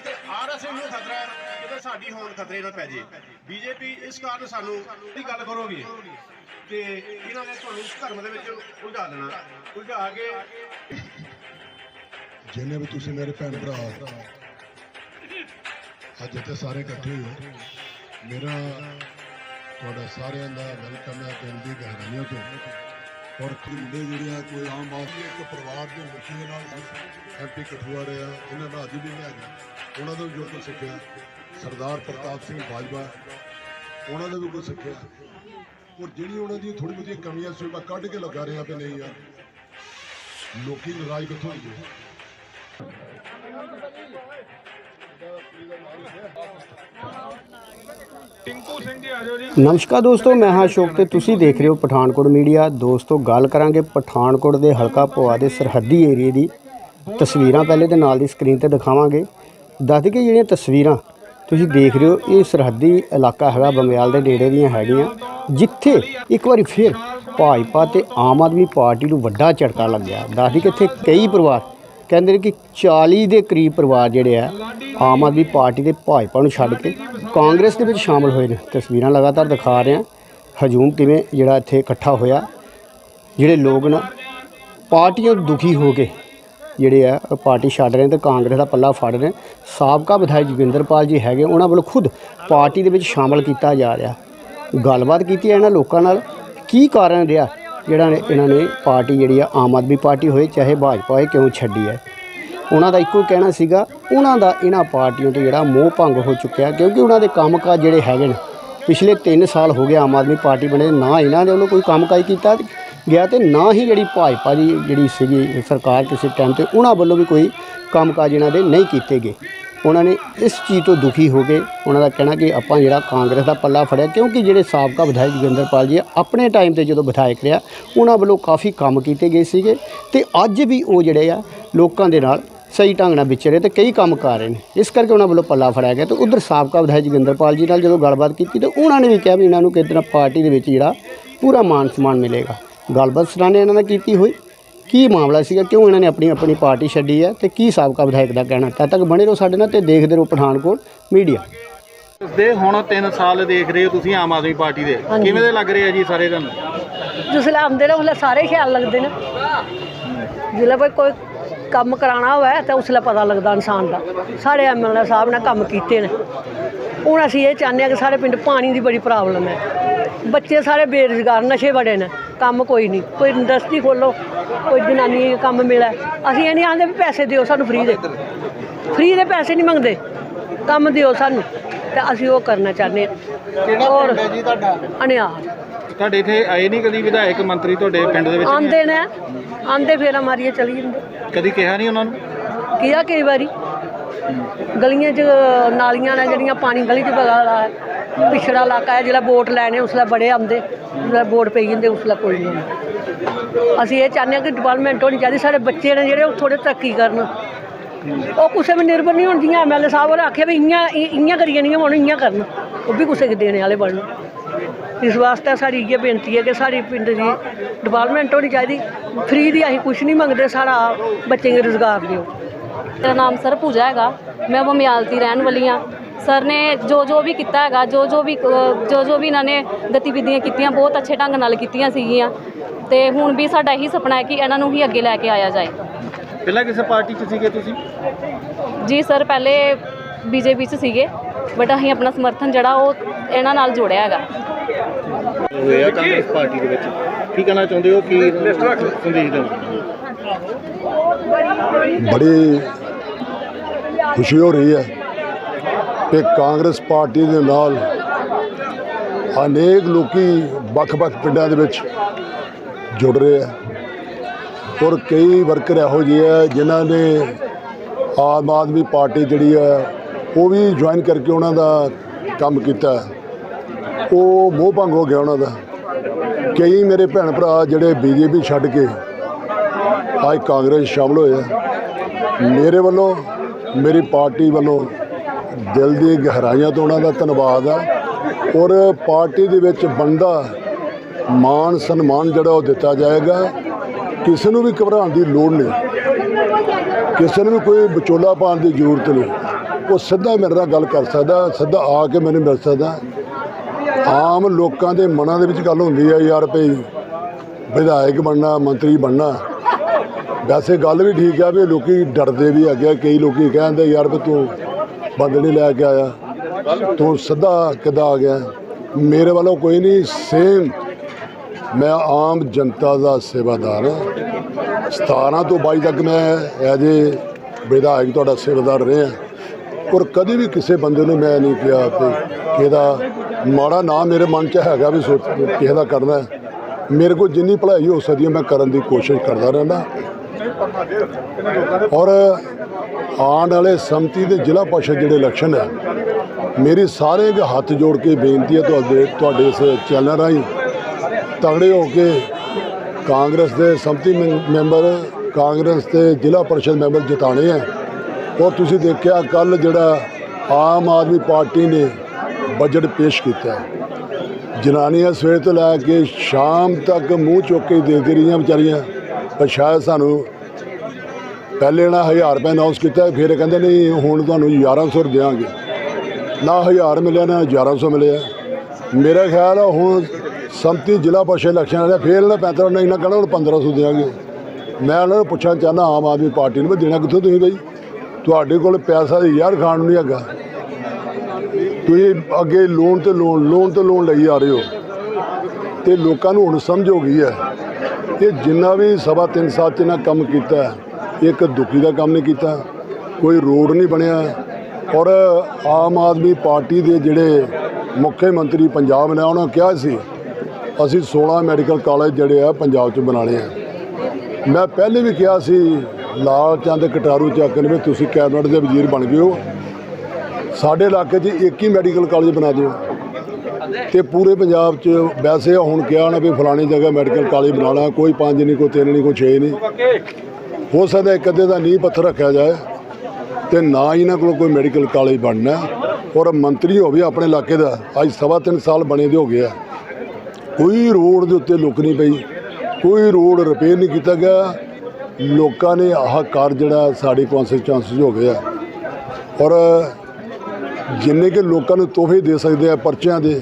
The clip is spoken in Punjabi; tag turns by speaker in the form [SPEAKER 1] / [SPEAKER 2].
[SPEAKER 1] ਆਰਐਸਐਸ ਨੂੰ ਖਤਰਾ ਹੈ ਕਿਤੇ ਸਾਡੀ ਹੋਂਦ ਖਤਰੇ ਨਾਲ ਪੈ ਜੇ। ਬੀਜੇਪੀ ਇਸ ਕਾਰਨ ਸਾਨੂੰ ਦੀ ਗੱਲ ਕਰੋਗੇ ਤੇ ਇਹਨਾਂ ਨੇ ਤੁਹਾਨੂੰ ਧਰਮ ਦੇ ਵਿੱਚ ਉਲਝਾ ਦੇਣਾ। ਉਲਝਾ ਕੇ
[SPEAKER 2] ਜਿੰਨੇ ਵੀ ਤੁਸੀਂ ਮੇਰੇ ਭੈਣ ਭਰਾ ਅੱਜ ਇੱਥੇ ਸਾਰੇ ਇਕੱਠੇ ਹੋ। ਮੇਰਾ ਤੁਹਾਡਾ ਸਾਰਿਆਂ ਦਾ ਵੈਲਕਮ ਹੈ, ਦਿਲ ਦੀ ਗਹਿਰਾਈਆਂ ਤੋਂ ਔਰ ਕੀ ਮੁੰਡੇ ਜਿਹੜੇ ਆ, ਕੋਈ ਆਮ ਆਦਮੀ ਇੱਕ ਪਰਿਵਾਰ ਦੇ ਮੁਖੀ ਦੇ ਨਾਲ ਐਮਪੀ ਕਠੂਆ ਰਿਹਾ ਇਹਨਾਂ ਦਾ ਅੱਜ ਵੀ ਮੈਂ ਹੈਗਾ ਉਹਨਾਂ ਦਾ ਵੀ ਜੋ ਕੁਝ ਸਿੱਖਿਆ, ਸਰਦਾਰ ਪ੍ਰਤਾਪ ਸਿੰਘ ਬਾਜਵਾ, ਉਹਨਾਂ ਦਾ ਵੀ ਕੁਝ ਸਿੱਖਿਆ। ਔਰ ਜਿਹੜੀ ਉਹਨਾਂ ਦੀ ਥੋੜੀ ਬਹੁਤੀ ਕਮੀਆਂ ਸੀ ਮੈਂ ਕੱਢ ਕੇ ਲਗਾ ਰਿਹਾ ਵੀ ਨਹੀਂ ਯਾਰ ਲੋਕੀ ਨਾਰਾਜ਼ ਕਿੱਥੋਂ ਹੋਈਏ
[SPEAKER 3] ਨਮਸਕਾਰ ਦੋਸਤੋ, ਮੈਂ ਹਾਂ ਅਸ਼ੋਕ ਤੇ ਤੁਸੀਂ ਦੇਖ ਰਹੇ ਹੋ ਪਠਾਨਕੋਟ ਮੀਡੀਆ। ਦੋਸਤੋ, ਗੱਲ ਕਰਾਂਗੇ ਪਠਾਨਕੋਟ ਦੇ ਹਲਕਾ ਪੋਆ ਦੇ ਸਰਹੱਦੀ ਏਰੀਏ ਦੀ। ਤਸਵੀਰਾਂ ਪਹਿਲੇ ਤੇ ਨਾਲ ਦੀ ਸਕਰੀਨ ਤੇ ਦਿਖਾਵਾਂਗੇ। ਦੱਸ ਕਿ ਜਿਹੜੀਆਂ ਤਸਵੀਰਾਂ ਤੁਸੀਂ ਦੇਖ ਰਹੇ ਹੋ, ਇਹ ਸਰਹੱਦੀ ਇਲਾਕਾ ਹੈਗਾ ਬੰਬਿਆਲ ਦੇ ਡੇੜੇ ਦੀਆਂ ਹੈਗੀਆਂ। ਜਿੱਥੇ ਇੱਕ ਵਾਰੀ ਫਿਰ ਭਾਜਪਾ ਤੇ ਆਮ ਆਦਮੀ ਪਾਰਟੀ ਨੂੰ ਵੱਡਾ ਝਟਕਾ ਲੱਗਿਆ। ਦੱਸ ਕਿ ਇੱਥੇ ਕਈ ਪਰਿਵਾਰ ਕਹਿੰਦੇ ਨੇ ਕਿ 40 ਦੇ ਕਰੀਬ ਪਰਿਵਾਰ ਜਿਹੜੇ ਆ, ਆਮ ਆਦਮੀ ਪਾਰਟੀ ਦੇ ਭਾਜਪਾ ਨੂੰ ਛੱਡ ਕੇ ਕਾਂਗਰਸ ਦੇ ਵਿੱਚ ਸ਼ਾਮਲ ਹੋਏ ਨੇ। ਤਸਵੀਰਾਂ ਲਗਾਤਾਰ ਦਿਖਾ ਰਹੇ ਹਾਂ। ਹਜੂਮ ਕਿਵੇਂ ਜਿਹੜਾ ਇੱਥੇ ਇਕੱਠਾ ਹੋਇਆ। ਜਿਹੜੇ ਲੋਕ ਨਾ, ਪਾਰਟੀਆਂ ਦੁਖੀ ਹੋ ਕੇ ਜਿਹੜੇ ਆ ਪਾਰਟੀ ਛੱਡ ਰਹੇ ਨੇ ਤੇ ਕਾਂਗਰਸ ਦਾ ਪੱਲਾ ਫੜ ਰਹੇ ਸਾਬਕਾ ਵਿਧਾਇਕ ਜੋਗਿੰਦਰਪਾਲ ਜੀ ਹੈਗੇ, ਉਹਨਾਂ ਵੱਲੋਂ ਖੁਦ ਪਾਰਟੀ ਦੇ ਵਿੱਚ ਸ਼ਾਮਲ ਕੀਤਾ ਜਾ ਰਿਹਾ। ਗੱਲਬਾਤ ਕੀਤੀ ਹੈ ਇਹਨਾਂ ਲੋਕਾਂ ਨਾਲ। ਕੀ ਕਾਰਨ ਰਿਹਾ? ਜਿਹੜਾ ਨੇ ਇਹਨਾਂ ਨੇ ਪਾਰਟੀ ਜਿਹੜੀ ਆ, ਆਮ ਆਦਮੀ ਪਾਰਟੀ ਹੋਏ, ਚਾਹੇ ਭਾਜਪਾ ਹੋਏ, ਕਿਉਂ ਛੱਡੀ ਹੈ। ਉਹਨਾਂ ਦਾ ਇੱਕੋ ਕਹਿਣਾ ਸੀਗਾ, ਉਹਨਾਂ ਦਾ ਇਹਨਾਂ ਪਾਰਟੀਆਂ ਤੋਂ ਜਿਹੜਾ ਮੋਹ ਭੰਗ ਹੋ ਚੁੱਕਿਆ, ਕਿਉਂਕਿ ਉਹਨਾਂ ਦੇ ਕੰਮਕਾਜ ਜਿਹੜੇ ਹੈਗੇ ਨੇ, ਪਿਛਲੇ 3 ਸਾਲ ਹੋ ਗਏ ਆਮ ਆਦਮੀ ਪਾਰਟੀ ਬਣੇ, ਨਾ ਇਹਨਾਂ ਨੇ ਉਹਨੂੰ ਕੋਈ ਕੰਮਕਾਜ ਕੀਤਾ ਗਿਆ ਤੇ ਨਾ ਹੀ ਜਿਹੜੀ ਭਾਜਪਾ ਦੀ ਜਿਹੜੀ ਸੀਗੀ ਸਰਕਾਰ ਕਿਸੇ ਟਾਈਮ ਤੇ, ਉਹਨਾਂ ਵੱਲੋਂ ਵੀ ਕੋਈ ਕੰਮਕਾਜ ਇਹਨਾਂ ਦੇ ਨਹੀਂ ਕੀਤੇ ਗਏ। ਉਹਨਾਂ ਨੇ ਇਸ ਚੀਜ਼ ਤੋਂ ਦੁਖੀ ਹੋ ਕੇ ਉਹਨਾਂ ਦਾ ਕਹਿਣਾ ਕਿ ਆਪਾਂ ਜਿਹੜਾ ਕਾਂਗਰਸ ਦਾ ਪੱਲਾ ਫੜਿਆ ਕਿਉਂਕਿ ਜਿਹੜੇ ਸਾਬਕਾ ਵਿਧਾਇਕ ਜੋਗਿੰਦਰਪਾਲ ਜੀ ਆ, ਆਪਣੇ ਟਾਈਮ ਤੇ ਜਦੋਂ ਵਿਧਾਇਕ ਰਿਹਾ ਉਹਨਾਂ ਵੱਲੋਂ ਕਾਫੀ ਕੰਮ ਕੀਤੇ ਗਏ ਸੀਗੇ ਤੇ ਅੱਜ ਵੀ ਉਹ ਜਿਹੜੇ ਆ ਲੋਕਾਂ ਦੇ ਨਾਲ ਸਹੀ ਢੰਗ ਨਾਲ ਵਿਚਰੇ ਤੇ ਕਈ ਕੰਮ ਕਰ ਰਹੇ ਨੇ। ਇਸ ਕਰਕੇ ਉਹਨਾਂ ਵੱਲੋਂ ਪੱਲਾ ਫੜਿਆ ਗਿਆ ਤੇ ਉਧਰ ਸਾਬਕਾ ਵਿਧਾਇਕ ਜੋਗਿੰਦਰਪਾਲ ਜੀ ਨਾਲ ਜਦੋਂ ਗੱਲਬਾਤ ਕੀਤੀ ਤੇ ਉਹਨਾਂ ਨੇ ਵੀ ਕਿਹਾ ਵੀ ਇਹਨਾਂ ਨੂੰ ਕਿਤੇ ਨਾ ਪਾਰਟੀ ਦੇ ਵਿੱਚ ਜਿਹੜਾ ਪੂਰਾ ਮਾਨ ਸਨਮਾਨ ਮਿਲੇਗਾ। ਗੱਲਬਾਤ ਸਰਾਨੇ ਇਹਨਾਂ ਨਾਲ ਕੀਤੀ ਹੋਈ। ਕੀ ਮਾਮਲਾ ਸੀਗਾ? ਕਿਉਂ ਇਹਨਾਂ ਨੇ ਆਪਣੀ ਆਪਣੀ ਪਾਰਟੀ ਛੱਡੀ ਹੈ ਤੇ ਕੀ ਸਾਬਕਾ ਵਿਧਾਇਕ ਦਾ ਕਹਿਣਾ? ਤਦ ਤੱਕ ਬਣੇ ਰਹੋ ਸਾਡੇ ਨਾਲ ਤੇ ਦੇਖਦੇ ਰਹੋ ਪਠਾਨਕੋਟ ਮੀਡੀਆ।
[SPEAKER 4] ਦੇ ਹੁਣ 3 ਸਾਲ ਦੇਖ ਰਹੇ ਹੋ ਤੁਸੀਂ ਆਮ ਆਦਮੀ ਪਾਰਟੀ ਦੇ। ਕਿਵੇਂ ਦੇ ਲੱਗ ਰਹੇ ਆ ਜੀ ਸਾਰੇ ਤੁਹਾਨੂੰ?
[SPEAKER 5] ਜਿਸਲੇ ਆਉਂਦੇ ਨੇ ਉਸਲੇ ਸਾਰੇ ਖਿਆਲ ਲੱਗਦੇ ਨੇ। ਜਿਸਲੇ ਕੋਈ ਕੋਈ ਕੰਮ ਕਰਾਉਣਾ ਹੋਵੇ ਤਾਂ ਉਸਲੇ ਪਤਾ ਲੱਗਦਾ ਇਨਸਾਨ ਦਾ। ਸਾਡੇ ਐਮਐਲਏ ਸਾਹਿਬ ਨੇ ਕੰਮ ਕੀਤੇ ਨੇ। ਹੁਣ ਅਸੀਂ ਇਹ ਚਾਹੁੰਦੇ ਹਾਂ ਕਿ ਸਾਡੇ ਪਿੰਡ ਪਾਣੀ ਦੀ ਬੜੀ ਪ੍ਰੋਬਲਮ ਹੈ। ਬੱਚੇ ਸਾਰੇ ਬੇਰੁਜ਼ਗਾਰ ਨਸ਼ੇ ਬੜੇ ਨੇ। ਕੰਮ ਕੋਈ ਨਹੀਂ। ਕੋਈ ਇੰਡਸਟਰੀ ਖੋਲੋ ਕੋਈ ਜਨਾਨੀ ਕੰਮ ਮਿਲੇ ਅਸੀਂ ਇਹ ਨਹੀਂ ਆਂਦੇ ਵੀ ਪੈਸੇ ਦਿਓ ਸਾਨੂੰ ਫ੍ਰੀ ਦੇ। ਫ੍ਰੀ ਦੇ ਪੈਸੇ ਨਹੀਂ ਮੰਗਦੇ। ਕੰਮ ਦਿਓ ਸਾਨੂੰ। ਤੇ ਅਸੀਂ ਉਹ ਕਰਨਾ ਚਾਹੁੰਦੇ ਹਾਂ।
[SPEAKER 4] ਕਿਹੜਾ ਪਿੰਡ ਹੈ ਜੀ ਤੁਹਾਡਾ?
[SPEAKER 5] ਅਨਿਆਰ
[SPEAKER 4] ਤੁਹਾਡੇ ਇੱਥੇ ਆਏ ਨਹੀਂ ਕਦੀ ਵਿਧਾਇਕ ਮੰਤਰੀ ਤੁਹਾਡੇ ਪਿੰਡ ਦੇ ਵਿੱਚ?
[SPEAKER 5] ਆਂਦੇ ਨੇ। ਆਂਦੇ ਫੇਰਾ ਮਾਰੀਏ ਚਲੀ ਜਾਂਦੇ।
[SPEAKER 4] ਕਦੀ ਕਿਹਾ ਨਹੀਂ ਉਹਨਾਂ ਨੂੰ?
[SPEAKER 5] ਕਿਹਾ ਕਈ ਵਾਰੀ। ਗਲੀਆਂ 'ਚ, ਨਾਲੀਆਂ ਨੇ ਜਿਹੜੀਆਂ ਪਾਣੀ, ਗਲੀ 'ਚ ਬਗਾਲਾ ਹੈ ਪਿਛੜਾ ਇਲਾਕਾ ਹੈ, ਜਿਹੜਾ ਵੋਟ ਲੈਣੇ ਉਸਲੇ ਬੜੇ ਆਉਂਦੇ ਉਸਲੇ ਵੋਟ ਪਈ ਜਾਂਦੇ ਉਸਲੇ ਕੋਈ ਨਹੀਂ ਅਸੀਂ ਇਹ ਚਾਹੁੰਦੇ ਹਾਂ ਕਿ ਡਿਵੈਲਪਮੈਂਟ ਹੋਣੀ ਚਾਹੀਦੀ, ਸਾਡੇ ਬੱਚੇ ਨੇ ਜਿਹੜੇ, ਉਹ ਥੋੜੇ ਤਰੱਕੀ ਕਰਨ। ਉਹ ਕਿਸੇ ਵੀ ਨਿਰਭਰ ਨਹੀਂ ਹੋਣ ਜਿਹੀਆਂ ਐਮਐਲਏ ਸਾਹਿਬ ਹੋਰਾਂ ਆਖਿਆ ਵੀ ਇਆਂ ਇਆਂ ਕਰੀਏ ਨਹੀਂ ਹੁਣ ਇਆਂ ਕਰਨ। ਉਹ ਵੀ ਕਿਸੇ ਦੇ ਦੇਣੇ ਵਾਲੇ ਬਣਨ। ਇਸ ਵਾਸਤੇ ਸਾਡੀ ਇਹ ਬੇਨਤੀ ਹੈ ਕਿ ਸਾਡੀ ਪਿੰਡ ਦੀ ਡਿਵੈਲਪਮੈਂਟ ਹੋਣੀ ਚਾਹੀਦੀ। ਫ੍ਰੀ ਦੀ ਅਸੀਂ ਕੁਝ ਨਹੀਂ ਮੰਗਦੇ, ਸਾਡਾ ਬੱਚੇ ਨੂੰ ਰੁਜ਼ਗਾਰ ਦਿਓ।
[SPEAKER 6] ਮੇਰਾ ਨਾਮ ਸਰ ਪੂਜਾ ਹੈਗਾ। ਮੈਂ ਬਮਿਆਲ ਦੀ ਰਹਿਣ ਵਾਲੀ ਹਾਂ। ਸਰ ਨੇ ਜੋ ਜੋ ਵੀ ਕੀਤਾ ਹੈਗਾ ਜੋ ਜੋ ਵੀ ਜੋ ਜੋ ਵੀ ਇਹਨਾਂ ਨੇ ਗਤੀਵਿਧੀਆਂ ਕੀਤੀਆਂ ਬਹੁਤ ਅੱਛੇ ਢੰਗ ਨਾਲ ਕੀਤੀਆਂ ਸੀਗੀਆਂ। ਤੇ ਹੁਣ ਵੀ ਸਾਡਾ ਇਹੀ ਸੁਪਨਾ ਹੈ ਕਿ ਇਹਨਾਂ ਨੂੰ ਹੀ ਅੱਗੇ ਲੈ ਕੇ ਆਇਆ ਜਾਏ।
[SPEAKER 4] ਪਹਿਲਾਂ ਕਿਸੇ ਪਾਰਟੀ 'ਚ ਸੀਗੇ ਤੁਸੀਂ?
[SPEAKER 6] ਜੀ ਸਰ ਪਹਿਲੇ ਬੀਜੇਪੀ 'ਚ ਸੀਗੇ ਬਟ ਅਸੀਂ ਆਪਣਾ ਸਮਰਥਨ ਜਿਹੜਾ ਉਹ ਇਹਨਾਂ ਨਾਲ ਜੋੜਿਆ ਹੈਗਾ।
[SPEAKER 4] ਹੋਏ ਆ ਕਾਂਗਰਸ ਪਾਰਟੀ ਦੇ ਵਿੱਚ। ਕੀ ਕਹਿਣਾ ਚਾਹੁੰਦੇ ਹੋ? ਕੀ ਸੰਦੇਸ਼
[SPEAKER 2] ਬੜੀ ਖੁਸ਼ੀ ਹੋ ਰਹੀ ਹੈ ਕਿ ਕਾਂਗਰਸ ਪਾਰਟੀ ਦੇ ਨਾਲ ਅਨੇਕ ਲੋਕੀ ਵੱਖ-ਵੱਖ ਪਿੰਡਾਂ ਦੇ ਵਿੱਚ ਜੁੜ ਰਹੇ ਆ ਔਰ ਕਈ ਵਰਕਰ ਇਹੋ ਜਿਹੇ ਆ ਜਿਨ੍ਹਾਂ ਨੇ ਆਮ ਆਦਮੀ ਪਾਰਟੀ ਜਿਹੜੀ ਹੈ ਉਹ ਵੀ ਜੁਆਇਨ ਕਰਕੇ ਉਹਨਾਂ ਦਾ ਕੰਮ ਕੀਤਾ ਉਹ ਮੋਹ ਭੰਗ ਹੋ ਗਿਆ ਉਹਨਾਂ ਦਾ। ਕਈ ਮੇਰੇ ਭੈਣ ਭਰਾ ਜਿਹੜੇ ਬੀਜੇਪੀ ਛੱਡ ਕੇ ਅੱਜ ਕਾਂਗਰਸ ਸ਼ਾਮਲ ਹੋਏ ਆ ਮੇਰੇ ਵੱਲੋਂ ਮੇਰੀ ਪਾਰਟੀ ਵੱਲੋਂ ਦਿਲ ਦੀ ਗਹਿਰਾਈਆਂ ਤੋਂ ਉਹਨਾਂ ਦਾ ਧੰਨਵਾਦ ਆ। ਔਰ ਪਾਰਟੀ ਦੇ ਵਿੱਚ ਬੰਦਾ ਮਾਨ ਸਨਮਾਨ ਜਿਹੜਾ ਉਹ ਦਿੱਤਾ ਜਾਏਗਾ। ਕਿਸੇ ਨੂੰ ਵੀ ਘਬਰਾਉਣ ਦੀ ਲੋੜ ਨਹੀਂ। ਕਿਸੇ ਨੂੰ ਵੀ ਕੋਈ ਵਿਚੋਲਾ ਪਾਉਣ ਦੀ ਜ਼ਰੂਰਤ ਨਹੀਂ। ਉਹ ਸਿੱਧਾ ਮੇਰੇ ਨਾਲ ਗੱਲ ਕਰ ਸਕਦਾ, ਸਿੱਧਾ ਆ ਕੇ ਮੈਨੂੰ ਮਿਲ ਸਕਦਾ। ਆਮ ਲੋਕਾਂ ਦੇ ਮਨਾਂ ਦੇ ਵਿੱਚ ਗੱਲ ਹੁੰਦੀ ਹੈ ਯਾਰ ਭਈ ਵਿਧਾਇਕ ਬਣਨਾ, ਮੰਤਰੀ ਬਣਨਾ। ਵੈਸੇ ਗੱਲ ਵੀ ਠੀਕ ਆ ਵੀ ਲੋਕੀ ਡਰਦੇ ਵੀ ਹੈਗੇ ਆ। ਕਈ ਲੋਕੀ ਕਹਿੰਦੇ ਯਾਰ ਵੀ ਤੂੰ ਬੰਦ ਨਹੀਂ ਲੈ ਕੇ ਆਇਆ। ਤੂੰ ਸਿੱਧਾ ਕਿੱਦਾਂ ਆ ਗਿਆ? ਮੇਰੇ ਵੱਲੋਂ ਕੋਈ ਨਹੀਂ ਸੇਮ ਮੈਂ ਆਮ ਜਨਤਾ ਦਾ ਸੇਵਾਦਾਰ ਹਾਂ 17 ਤੋਂ 22 ਤੱਕ ਮੈਂ ਐਜ ਏ ਵਿਧਾਇਕ ਤੁਹਾਡਾ ਸੇਵਾਦਾਰ ਰਿਹਾ। ਔਰ ਕਦੇ ਵੀ ਕਿਸੇ ਬੰਦੇ ਨੂੰ ਮੈਂ ਨਹੀਂ ਕਿਹਾ ਕਿ ਕਿਹਦਾ ਮਾੜਾ ਨਾ ਮੇਰੇ ਮਨ 'ਚ ਹੈਗਾ ਵੀ ਸੋਚ ਕਿਸੇ ਦਾ ਕਰਨਾ। ਮੇਰੇ ਕੋਲ ਜਿੰਨੀ ਭਲਾਈ ਹੋ ਸਕਦੀ ਹੈ ਮੈਂ ਕਰਨ ਦੀ ਕੋਸ਼ਿਸ਼ ਕਰਦਾ ਰਹਿੰਦਾ। ਔਰ ਆਉਣ ਵਾਲੇ ਸੰਮਤੀ ਦੇ ਜ਼ਿਲ੍ਹਾ ਪਰਿਸ਼ਦ ਜਿਹੜੇ ਇਲੈਕਸ਼ਨ ਹੈ, ਮੇਰੀ ਸਾਰੇ ਅੱਗੇ ਹੱਥ ਜੋੜ ਕੇ ਬੇਨਤੀ ਹੈ ਤੁਹਾਡੇ ਤੁਹਾਡੇ ਇਸ ਚੈਨਲ ਰਾਹੀਂ ਤਗੜੇ ਹੋ ਕੇ ਕਾਂਗਰਸ ਦੇ ਸੰਮਤੀ ਮੈਂ- ਮੈਂਬਰ, ਕਾਂਗਰਸ ਦੇ ਜ਼ਿਲ੍ਹਾ ਪਰਿਸ਼ਦ ਮੈਂਬਰ ਜਿਤਾਣੇ ਹੈ। ਔਰ ਤੁਸੀਂ ਦੇਖਿਆ ਕੱਲ ਜਿਹੜਾ ਆਮ ਆਦਮੀ ਪਾਰਟੀ ਨੇ ਬਜਟ ਪੇਸ਼ ਕੀਤਾ ਜਨਾਨੀਆਂ ਸਵੇਰ ਤੋਂ ਲੈ ਕੇ ਸ਼ਾਮ ਤੱਕ ਮੂੰਹ ਚੁੱਕ ਕੇ ਦੇਖਦੇ ਰਹੀਆਂ ਵਿਚਾਰੀਆਂ। ਪਰ ਸ਼ਾਇਦ ਸਾਨੂੰ। ਪਹਿਲੇ ਨਾ 1000 ਰੁਪਏ ਅਨਾਉਂਸ ਕੀਤਾ, ਫਿਰ ਕਹਿੰਦੇ ਨਹੀਂ, ਹੁਣ ਤੁਹਾਨੂੰ 1100 ਦਿਆਂਗੇ। ਨਾ 1000 ਮਿਲਿਆ, ਨਾ 1100 ਮਿਲਿਆ। ਮੇਰਾ ਖਿਆਲ ਆ ਹੁਣ ਸੰਮਤੀ ਜ਼ਿਲ੍ਹਾ ਪਰਿਸ਼ਦ ਇਲੈਕਸ਼ਨ ਵਾਲੇ ਫਿਰ ਇਹਨਾਂ ਪੈਂਤਰ ਨੇ ਇਹਨਾਂ ਕਹਿਣਾ ਹੁਣ 1500 ਦਿਆਂਗੇ। ਮੈਂ ਉਹਨਾਂ ਨੂੰ ਪੁੱਛਣਾ ਚਾਹੁੰਦਾ, ਆਮ ਆਦਮੀ ਪਾਰਟੀ ਨੂੰ ਵੀ ਦੇਣਾ ਕਿੱਥੋਂ ਤੁਸੀਂ ਬਈ? ਤੁਹਾਡੇ ਕੋਲ ਪੈਸਾ ਦੀ ਯਾਰ ਖਾਣ ਨੂੰ ਨਹੀਂ ਹੈਗਾ। ਤੁਸੀਂ ਅੱਗੇ ਲੋਨ ਤੇ ਲੋਨ ਲੋਨ ਤੇ ਲੋਨ ਲਈ ਆ ਰਹੇ ਹੋ। ਤੇ ਲੋਕਾਂ ਨੂੰ ਹੁਣ ਸਮਝ ਹੋ ਗਈ ਹੈ ਇਹ ਜਿੰਨਾ ਵੀ ਸਵਾ ਤਿੰਨ ਸਾਲ ਚ ਇਹਨਾਂ ਕੰਮ ਕੀਤਾ ਇੱਕ ਦੁਖੀ ਦਾ ਕੰਮ ਨਹੀਂ ਕੀਤਾ, ਕੋਈ ਰੋਡ ਨਹੀਂ ਬਣਿਆ ਔਰ ਆਮ ਆਦਮੀ ਪਾਰਟੀ ਦੇ ਜਿਹੜੇ ਮੁੱਖ ਮੰਤਰੀ ਪੰਜਾਬ ਨੇ, ਉਹਨਾਂ ਕਿਹਾ ਸੀ, ਅਸੀਂ 16 ਮੈਡੀਕਲ ਕਾਲਜ ਜਿਹੜੇ ਆ, ਪੰਜਾਬ 'ਚ ਬਣਾਉਣੇ ਆ। ਮੈਂ ਪਹਿਲੇ ਵੀ ਕਿਹਾ ਸੀ, ਲਾਲ ਚੰਦ ਕਟਾਰੂ ਚੱਕਨ ਵਿੱਚ ਤੁਸੀਂ ਕੈਬਨਿਟ ਦੇ ਵਜ਼ੀਰ ਬਣ ਗਏ ਹੋ। ਸਾਡੇ ਇਲਾਕੇ 'ਚ ਇੱਕ ਹੀ ਮੈਡੀਕਲ ਕਾਲਜ ਬਣਾ ਦਿਓ। ਤੇ ਪੂਰੇ ਪੰਜਾਬ 'ਚ ਵੈਸੇ ਹੁਣ ਕਿਹਾ ਨਾ ਵੀ ਫਲਾਣੀ ਜਗ੍ਹਾ ਮੈਡੀਕਲ ਕਾਲਜ ਬਣਾਉਣਾ ਕੋਈ ਪੰਜ ਨਹੀਂ, ਕੋਈ ਤਿੰਨ ਨਹੀਂ, ਕੋਈ ਛੇ ਨਹੀਂ। ਹੋ ਸਕਦਾ ਇੱਕ ਅੱਧੇ ਦਾ ਨੀਂਹ ਪੱਥਰ ਰੱਖਿਆ ਜਾਏ ਤੇ ਨਾ ਹੀ ਇਹਨਾਂ ਕੋਲ ਕੋਈ ਮੈਡੀਕਲ ਕਾਲਜ ਬਣਨਾ। ਔਰ ਮੰਤਰੀ ਹੋਵੇ ਆਪਣੇ ਇਲਾਕੇ ਦਾ, ਅੱਜ ਸਵਾ ਤਿੰਨ ਸਾਲ ਬਣੇ ਦੇ ਹੋ ਗਿਆ ਕੋਈ ਰੋਡ ਦੇ ਉੱਤੇ ਲੁੱਕ ਨਹੀਂ ਪਈ, ਕੋਈ ਰੋਡ ਰਿਪੇਅਰ ਨਹੀਂ ਕੀਤਾ ਗਿਆ। ਲੋਕਾਂ ਨੇ ਆਹ ਕਾਰ ਜਿਹੜਾ ਸਾਡੀ ਕਨਸਟੀਚੁਐਂਸੀ ਹੋ ਗਿਆ ਔਰ ਜਿੰਨੇ ਕਿ ਲੋਕਾਂ ਨੂੰ ਤੋਹਫੇ ਦੇ ਸਕਦੇ ਆ ਪਰਚਿਆਂ ਦੇ